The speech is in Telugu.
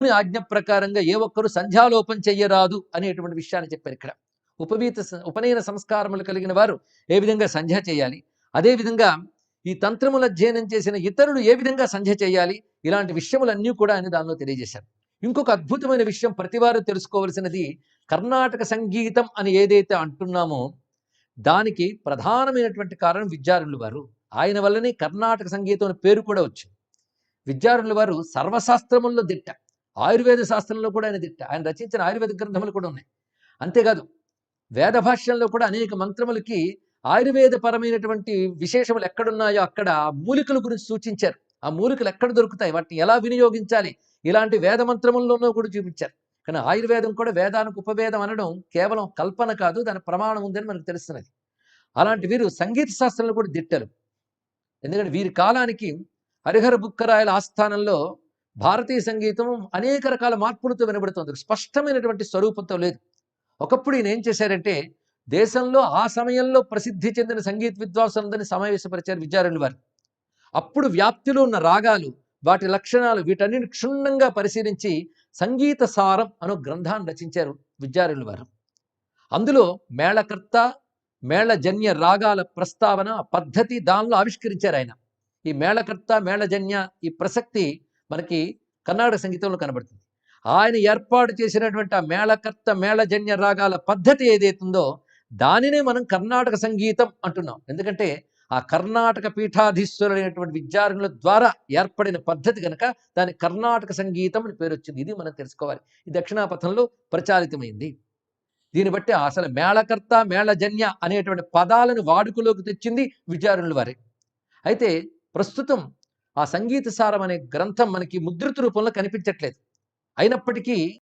దేవుని ఆజ్ఞ ప్రకారంగా ఏ ఒక్కరు సంధ్యాలోపం చెయ్యరాదు అనేటువంటి విషయాన్ని చెప్పారు ఇక్కడ. ఉపవీత ఉపనయన సంస్కారములు కలిగిన వారు ఏ విధంగా సంధ్య చేయాలి? అదేవిధంగా ఈ తంత్రముల అధ్యయనం చేసిన ఇతరులు ఏ విధంగా సంధ్య చేయాలి? ఇలాంటి విషయములన్నీ కూడా ఆయన దానిలో తెలియజేశారు. ఇంకొక అద్భుతమైన విషయం ప్రతివారు తెలుసుకోవలసినది కర్ణాటక సంగీతం అని ఏదైతే అంటున్నామో దానికి ప్రధానమైనటువంటి కారణం విద్యారణులు వారు. ఆయన వల్లనే కర్ణాటక సంగీతం అనే పేరు కూడా వచ్చింది. విద్యారణుల వారు సర్వశాస్త్రముల్లో దిట్ట. ఆయుర్వేద శాస్త్రంలో కూడా ఆయన దిట్ట ఆయన రచించిన ఆయుర్వేద గ్రంథములు కూడా ఉన్నాయి. అంతేకాదు వేద భాష్యంలో కూడా అనేక మంత్రములకి ఆయుర్వేద పరమైనటువంటి విశేషములు ఎక్కడున్నాయో అక్కడ మూలికల గురించి సూచించారు. ఆ మూలికలు ఎక్కడ దొరుకుతాయి? వాటిని ఎలా వినియోగించాలి? ఇలాంటి వేద మంత్రముల్లోనూ కూడా చూపించారు. కానీ ఆయుర్వేదం కూడా వేదానికి ఉపవేదం అనడం కేవలం కల్పన కాదు దాని ప్రమాణం ఉందని మనకు తెలుస్తున్నది. అలాంటి వీరు సంగీత శాస్త్రంలో కూడా దిట్టలు ఎందుకంటే వీరి కాలానికి హరిహర బుక్కరాయల ఆస్థానంలో భారతీయ సంగీతం అనేక రకాల మార్పులతో వినబడుతుంది. స్పష్టమైనటువంటి స్వరూపంతో లేదు. ఒకప్పుడు ఈయన ఏం చేశారంటే దేశంలో ఆ సమయంలో ప్రసిద్ధి చెందిన సంగీత విద్వాంసులందరినీ సమావేశపరిచారు విద్యారణి వారు. అప్పుడు వ్యాప్తిలో ఉన్న రాగాలు వాటి లక్షణాలు వీటన్నిటిని క్షుణ్ణంగా పరిశీలించి సంగీత సారం అను గ్రంథాన్ని రచించారు విద్యారణులు వారు. అందులో మేళకర్త మేళజన్య రాగాల ప్రస్తావన పద్ధతి దానిలో ఆవిష్కరించారు ఆయన. ఈ మేళకర్త మేళజన్య ఈ ప్రసక్తి మనకి కర్ణాటక సంగీతంలో కనబడుతుంది. ఆయన ఏర్పాటు చేసినటువంటి ఆ మేళకర్త మేళజన్య రాగాల పద్ధతి ఏదైతుందో దానినే మనం కర్ణాటక సంగీతం అంటున్నాం. ఎందుకంటే ఆ కర్ణాటక పీఠాధీశ్వరులైనటువంటి విద్యార్థుల ద్వారా ఏర్పడిన పద్ధతి కనుక దాని కర్ణాటక సంగీతం అని పేరు వచ్చింది ఇది మనం తెలుసుకోవాలి. ఈ దక్షిణాపథంలో ప్రచారితమైంది. దీన్ని బట్టి అసలు మేళకర్త మేళజన్య అనేటువంటి పదాలను వాడుకలోకి తెచ్చింది విద్యారణుల వారే. అయితే ప్రస్తుతం ఆ సంగీత సారం అనే గ్రంథం మనకి ముద్రిత రూపంలో కనిపించట్లేదు. అయినప్పటికీ